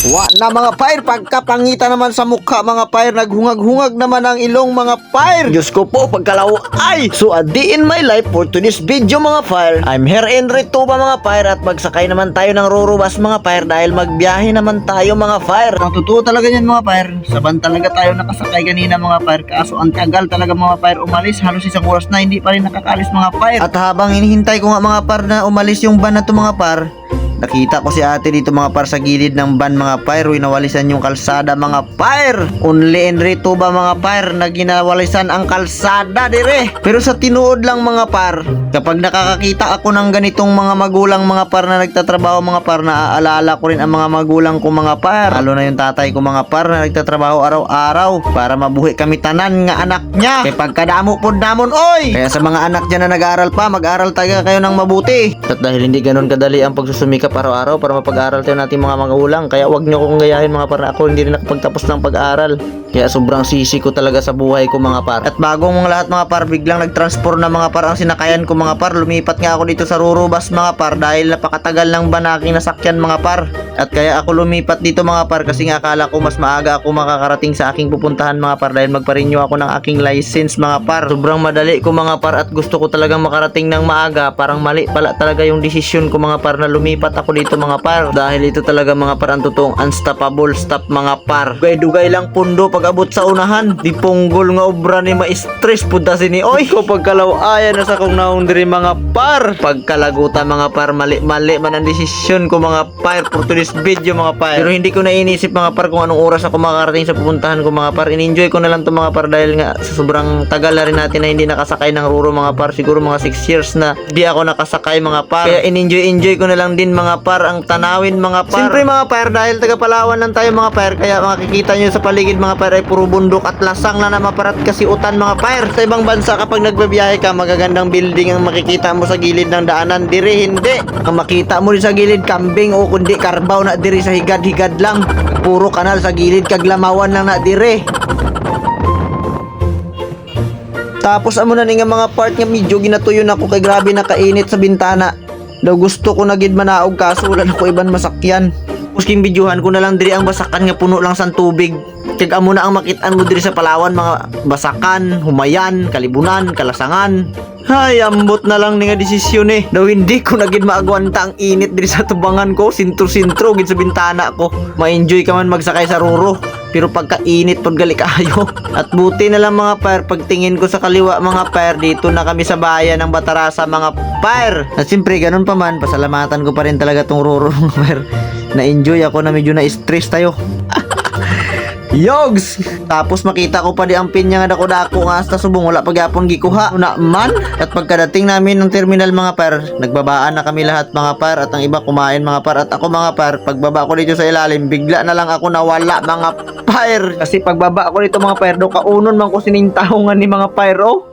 Wa na mga fire, pagkapangita naman sa mukha mga fire, naghungag-hungag naman ang ilong mga fire. Diyos ko po, pagkalaw ay! So a day in my life for today's video mga fire, I'm here in Rituba mga fire at magsakay naman tayo ng Rurubas mga fire dahil magbiyahe naman tayo mga fire. Ang totoo talaga yan mga fire, saban talaga tayo nakasakay kanina mga fire, kaso ang tagal talaga mga fire umalis, halos isang oras na hindi pa rin nakakalis mga fire. At habang hinihintay ko nga mga fire na umalis yung van na to mga fire, Nakita ko si ate dito mga par sa gilid ng van mga fire Winawalisan yung kalsada mga fire Only in rito ba mga fire na ginawalisan ang kalsada dire? Pero sa tinuod lang mga par Kapag nakakakita ako ng ganitong mga magulang mga par na nagtatrabaho mga par Naaalala ko rin ang mga magulang ko mga par. Lalo na yung tatay ko mga par na nagtatrabaho araw-araw Para mabuhi kami tanan nga anak niya. Kaya pagkadamo po namon oy! Kaya sa mga anak dyan na nag-aaral pa Mag-aral tayo kayo ng mabuti. At dahil hindi ganun kadali ang pagsusumikap araw-araw Para mapag-aral tayo natin mga magulang Kaya wag nyo kong gayahin mga par na ako Hindi rin nakapagtapos ng pag-aral kaya sobrang sisi ko talaga sa buhay ko mga par. At bago mga lahat mga par, biglang nag-transfer na mga par ang sinakayan ko mga par. Lumipat nga ako dito sa Rurubas mga par dahil napakatagal lang ba na aking nasakyan mga par. At kaya ako lumipat dito mga par kasi nga akala ko mas maaga ako makakarating sa aking pupuntahan mga par dahil magpa-renew ako ng aking license mga par. Sobrang madali ko mga par at gusto ko talagang makarating ng maaga. Parang mali pala talaga yung desisyon ko mga par na lumipat ako dito mga par. Dahil ito talaga mga par ang totoong unstoppable stop mga par. Dugay-dugay lang pundo pag abot sa unahan. Di punggol nga obra ni ma-stress pud sini. Oy, ko pagkalaw aya na sa kong naong diri mga par. Pagkalagutan mga par mali-mali man ang desisyon ko mga par for today's video mga par. Pero hindi ko na inisip mga par kung anong oras ako makakarating sa pupuntahan ko mga par. In-enjoy ko na lang to mga par dahil nga sa sobrang tagal na rin natin na hindi nakasakay ng ruro mga par. Siguro mga 6 years na di ako nakasakay mga par. Kaya in-enjoy-enjoy ko na lang din mga par ang tanawin mga par. Siyempre mga par dahil taga Palawan lang tayo mga par. Kaya makikita nyo sa paligid mga par ay puro bundok at lasang na namaparat kasi utan mga par. Sa ibang bansa kapag nagbabiyahe ka magagandang building ang makikita mo sa gilid ng daanan. Diri hindi. Ang makita mo rin sa gilid kambing o kundi karbaw na diri sa higad-higad lang. Puro kanal sa gilid kaglamawan lang na diri. Tapos amo na ni nga mga part nga medyo ginatuyo na ako kay grabe nakainit sa bintana. Daw gusto ko na gid manaog kaso wala na ko iban masakyan. Tapos king bidyuhan ko na lang diri ang basakan nga puno lang sa tubig. Kag amo na ang makitaan mo diri sa Palawan mga basakan, humayan, kalibunan, kalasangan. Ay, ambot na lang ni nga desisyon eh. Daw hindi ko na gid maagwanta ang init diri sa tubangan ko, sintro-sintro gid sa bintana ko. Ma-enjoy ka man magsakay sa ruro. Pero pagkainit pag gali. At buti na lang mga pair, pagtingin ko sa kaliwa mga pair, dito na kami sa bayan ng Batarasa mga pair. At siyempre, ganun pa man, pasalamatan ko pa rin talaga tong ruro mga pair. Na-enjoy ako na medyo na-stress tayo. Yogs! Tapos makita ko pa di ang pinya nga dako-dako nga hasta subong wala pagyapon gikuha. Una man at pagkadating namin ng terminal mga par, nagbabaan na kami lahat mga par at ang iba kumain mga par at ako mga par, pagbaba ko dito sa ilalim, bigla na lang ako nawala mga par. Kasi pagbaba ko dito mga par, do kaunon man ko sining taongan ni mga par oh.